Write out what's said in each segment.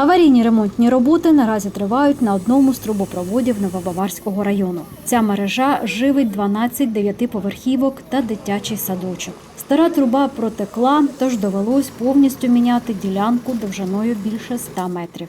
Аварійні ремонтні роботи наразі тривають на одному з трубопроводів Новобаварського району. Ця мережа живить 12 дев'ятиповерхівок та дитячий садочок. Стара труба протекла, тож довелось повністю міняти ділянку довжиною більше 100 метрів.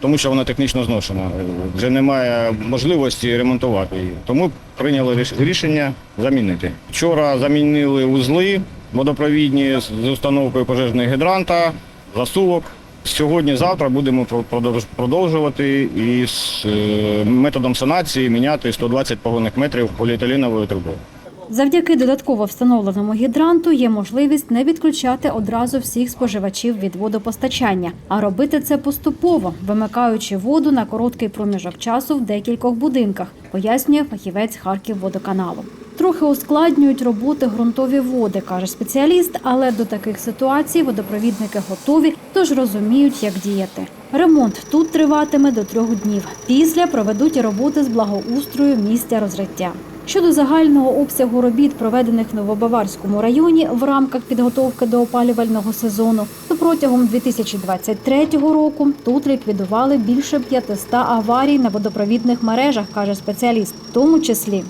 тому що вона технічно зношена. Вже немає можливості ремонтувати її. Тому прийняли рішення замінити. Вчора замінили узли водопровідні з установкою пожежного гідранта, засувок. Сьогодні-завтра будемо про- продовж- продовжувати і з е, методом санації міняти 120 погонних метрів поліетиленової труби. Завдяки додатково встановленому гідранту є можливість не відключати одразу всіх споживачів від водопостачання, а робити це поступово, вимикаючи воду на короткий проміжок часу в декількох будинках, пояснює фахівець Харківводоканалу. Трохи ускладнюють роботи ґрунтові води, каже спеціаліст, але до таких ситуацій водопровідники готові, тож розуміють, як діяти. Ремонт тут триватиме до трьох днів. Після проведуть роботи з благоустрою місця розриття. Щодо загального обсягу робіт, проведених в Новобаварському районі в рамках підготовки до опалювального сезону, то протягом 2023 року тут ліквідували більше 500 аварій на водопровідних мережах, каже спеціаліст, в тому числі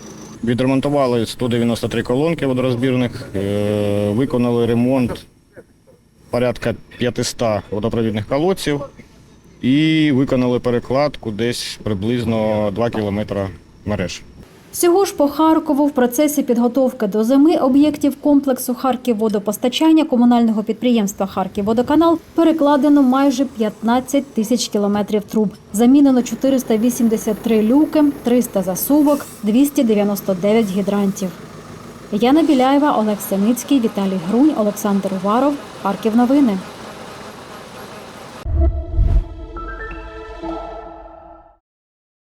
Відремонтували 193 колонки водорозбірних, е, виконали ремонт порядка 500 водопровідних колодців і виконали перекладку десь приблизно 2 кілометри мереж. Всього ж по Харкову в процесі підготовки до зими об'єктів комплексу Харківводопостачання комунального підприємства Харківводоканал перекладено майже 15 тисяч кілометрів труб. Замінено 483 люки, 300 засувок, 299 гідрантів. Яна Біляєва, Олег Синицький, Віталій Грунь, Олександр Уваров. Харків новини.